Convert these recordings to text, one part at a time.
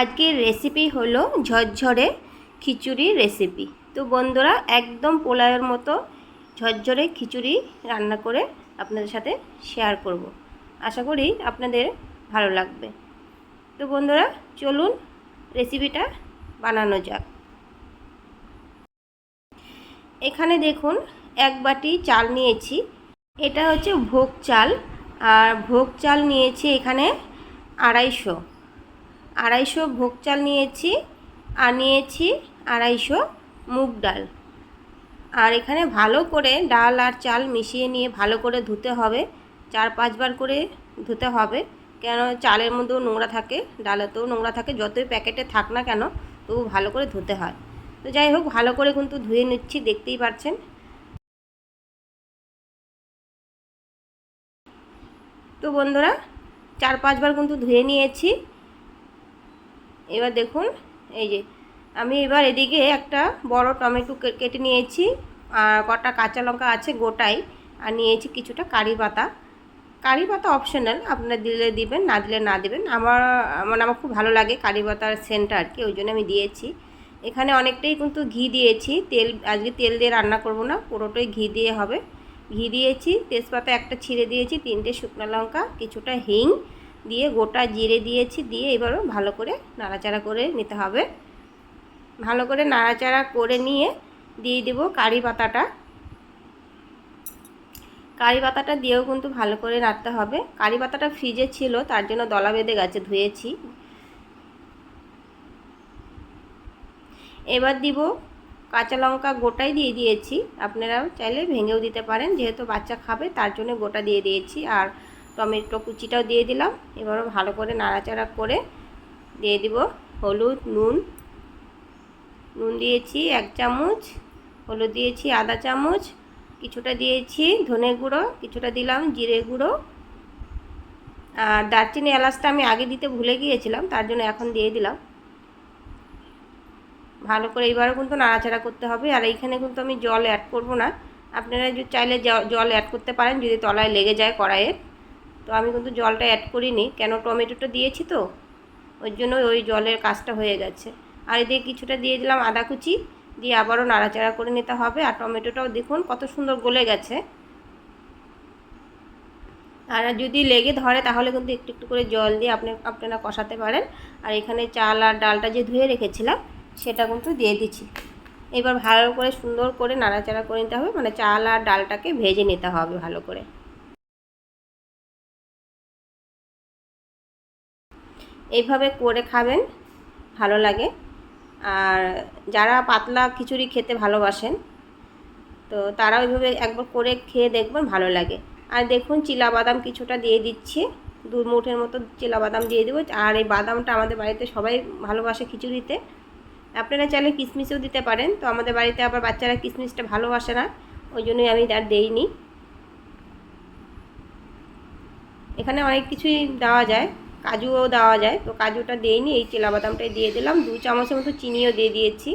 আজকের রেসিপি হলো ঝরঝরে খিচুড়ি রেসিপি তো বন্ধুরা, একদম পোলাওয়ের মতো ঝরঝরে খিচুড়ি রান্না করে আপনাদের সাথে শেয়ার করব। আশা করি আপনাদের ভালো লাগবে। তো বন্ধুরা, চলুন রেসিপিটা বানানো যাক। এখানে দেখুন, এক বাটি চাল নিয়েছি। এটা হচ্ছে ভোগ চাল। আর ভোগ চাল নিয়েছি এখানে আড়াইশো। আড়াইশো ভোগ চাল নিয়েছি, আর নিয়েছি আড়াইশো মুগ ডাল। আর এখানে ভালো করে ডাল আর চাল মিশিয়ে নিয়ে ভালো করে ধুতে হবে, চার পাঁচবার করে ধুতে হবে। কেন চালের মধ্যেও নোংরা থাকে, ডালেতেও নোংরা থাকে, যতই প্যাকেটে থাক না কেন, তবু ভালো করে ধুতে হয়। তো যাই হোক, ভালো করে কিন্তু ধুয়ে নিচ্ছি, দেখতেই পাচ্ছেন তো বন্ধুরা, চার পাঁচবার কিন্তু ধুয়ে নিয়েছি। এবার দেখুন, এই যে, আমি এবার এদিকে একটা বড় টমেটো কেটে নিয়েছি, আর কটা কাঁচা লঙ্কা আছে গোটাই, আর নিয়েছি কিছুটা কারি পাতা। কারি পাতা অপশনাল আপনারা দিলে দিবেন, না দিলে না দিবেন। আমার মানে আমার খুব ভালো লাগে কারি পাতার সেন্টটা আর কি ওই জন্য আমি দিয়েছি। এখানে অনেকটাই কিন্তু ঘি দিয়েছি, তেল, আজকে তেল দিয়ে রান্না করব না, পুরোটাই ঘি দিয়ে হবে। ঘি দিয়েছি, তেজপাতা একটা ছিঁড়ে দিয়েছি, তিনটে শুকনো লঙ্কা, কিছুটা হিং দিয়ে গোটা জিরে দিয়েছি, দিয়ে এবারও ভালো করে নাড়াচাড়া করে নিতে হবে। ভালো করে নাড়াচাড়া করে নিয়ে দিয়ে দেব কারি পাতাটা। কারি পাতাটা দিয়েও কিন্তু ভালো করে নাড়তে হবে। কারি পাতাটা ফ্রিজে ছিল, তার জন্য দলা বেঁধে গেছে ধুয়েছি। এবার দিব কাঁচা লঙ্কা গোটাই দিয়ে দিয়েছি। আপনারা চাইলে ভেঙেও দিতে পারেন, যেহেতু বাচ্চা খাবে, তার জন্য গোটা দিয়ে দিয়েছি। আর টমেটো কুচিটাও দিয়ে দিলাম। এবারও ভালো করে নাড়াচাড়া করে দিয়ে দিব হলুদ, নুন। নুন দিয়েছি এক চামচ, হলুদ দিয়েছি আধা চামচ, কিছুটা দিয়েছি ধনে গুঁড়ো, কিছুটা দিলাম জিরে গুঁড়ো। আর দারচিনি এলাচটা আমি আগে দিতে ভুলে গিয়েছিলাম, তার জন্য এখন দিয়ে দিলাম। ভালো করে এইবারও কিন্তু নাড়াচাড়া করতে হবে। আর এইখানে কিন্তু আমি জল অ্যাড করব না। আপনারা যদি চাইলে জল অ্যাড করতে পারেন যদি তলায় লেগে যায় কড়াইয়ের তো আমি কিন্তু জলটা অ্যাড করিনি, কেন টমেটোটা দিয়েছি তো? ওই জন্য ওই জলের কাজটা হয়ে গেছে। আর এদিকে কিছুটা দিয়ে দিলাম আদা কুচি, দিয়ে আবারও নাড়াচাড়া করে নিতে হবে। আর টমেটোটাও দেখুন কত সুন্দর গলে গেছে। আর যদি লেগে ধরে, তাহলে কিন্তু একটু একটু করে জল দিয়ে আপনি, আপনারা কষাতে পারেন। আর এখানে চাল আর ডালটা যে ধুয়ে রেখেছিলাম, সেটা কিন্তু দিয়ে দিচ্ছি। এবার ভালো করে সুন্দর করে নাড়াচাড়া করে নিতে হবে। মানে চাল আর ডালটাকে ভেজে নিতে হবে ভালো করে। এইভাবে করে খাবেন, ভালো লাগে। আর যারা পাতলা খিচুড়ি খেতে ভালোবাসেন, তো তারা ওইভাবে একবার করে খেয়ে দেখবেন, ভালো লাগে। আর দেখুন চিলা বাদাম কিছুটা দিয়ে দিচ্ছি, দু মুঠের মতো চিলা বাদাম দিয়ে দেবো। আর এই বাদামটা আমাদের বাড়িতে সবাই ভালোবাসে খিচুড়িতে। আপনারা চাইলে কিশমিশও দিতে পারেন, তো আমাদের বাড়িতে আবার বাচ্চারা কিশমিশটা ভালোবাসে না, ওই জন্যই আমি আর দেইনি। এখানে অনেক কিছুই দেওয়া যায়। কাজুও দেওয়া যায়। তো কাজুটা দিইনি, এই চেলা বাদামটাই দিয়ে দিলাম। দু চামচের মতো চিনিও দিয়ে দিয়েছি।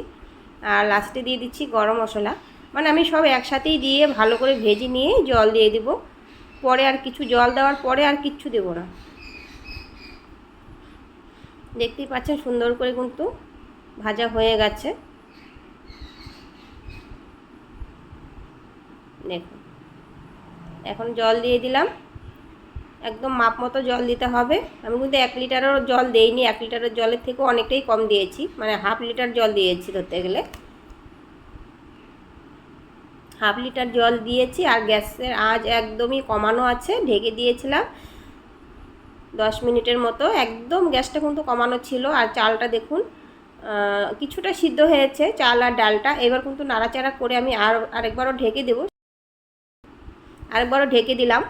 আর লাস্টে দিয়ে দিচ্ছি গরম মশলা। মানে আমি সব একসাথেই দিয়ে ভালো করে ভেজে নিয়ে জল দিয়ে দেব। পরে আর কিছু জল দেওয়ার পরে আর কিচ্ছু দেব না। দেখতেই পাচ্ছেন সুন্দর করে কিন্তু ভাজা হয়ে গেছে। দেখুন। এখন জল দিয়ে দিলাম। একদম মাপ মতো জল দিতে হবে। আমি কিন্তু এক লিটারেরও জল দেইনি, এক লিটারের জলের থেকেও অনেকটাই কম দিয়েছি। মানে হাফ লিটার জল দিয়েছি ধরতে গেলে। হাফ লিটার জল দিয়েছি আর গ্যাসের আজ একদমই কমানো আছে, ঢেকে দিয়েছিলাম। দশ মিনিটের মতো। একদম গ্যাসটা কিন্তু কমানো ছিল আর চালটা দেখুন কিছুটা সিদ্ধ হয়েছে চাল আর ডালটা। এবার কিন্তু নাড়াচাড়া করে আমি আর আরেকবারও ঢেকে দেবো। আরেকবারও ঢেকে দিলাম।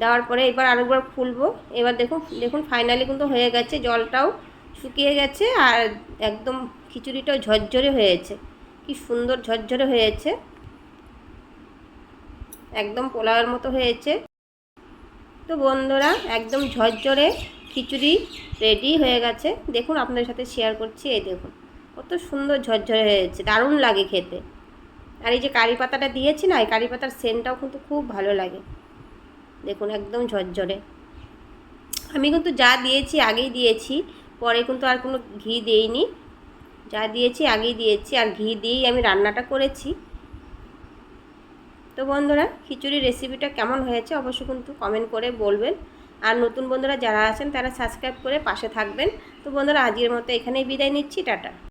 দেওয়ার পরে এবার আরেকবার ফুলবো। এবার দেখুন দেখুন ফাইনালি কিন্তু হয়ে গেছে, জলটাও শুকিয়ে গেছে আর একদম খিচুড়িটাও ঝরঝরে হয়েছে। কি সুন্দর ঝরঝরে হয়েছে। একদম পোলাওয়ের মতো হয়েছে। তো বন্ধুরা, একদম ঝরঝরে খিচুড়ি রেডি হয়ে গেছে। দেখুন, আপনাদের সাথে শেয়ার করছি, এই দেখুন, কত সুন্দর ঝরঝরে হয়েছে, দারুণ লাগে খেতে। আর এই যে কারি পাতাটা দিয়েছি না, এই কারি পাতার সেন্টটাও কিন্তু খুব ভালো লাগে। দেখুন, একদম ঝরঝরে। আমি কিন্তু যা দিয়েছি আগেই দিয়েছি, পরে কিন্তু আর কোনো ঘি দেইনি। যা দিয়েছি আগেই দিয়েছি, আর ঘি দিয়েই আমি রান্নাটা করেছি। তো বন্ধুরা খিচুড়ি রেসিপিটা কেমন হয়েছে অবশ্যই কিন্তু কমেন্ট করে বলবেন। আর নতুন বন্ধুরা যারা আছেন, তারা সাবস্ক্রাইব করে পাশে থাকবেন। তো বন্ধুরা, আজকের মতো এখানেই বিদায় নিচ্ছি, টাটা।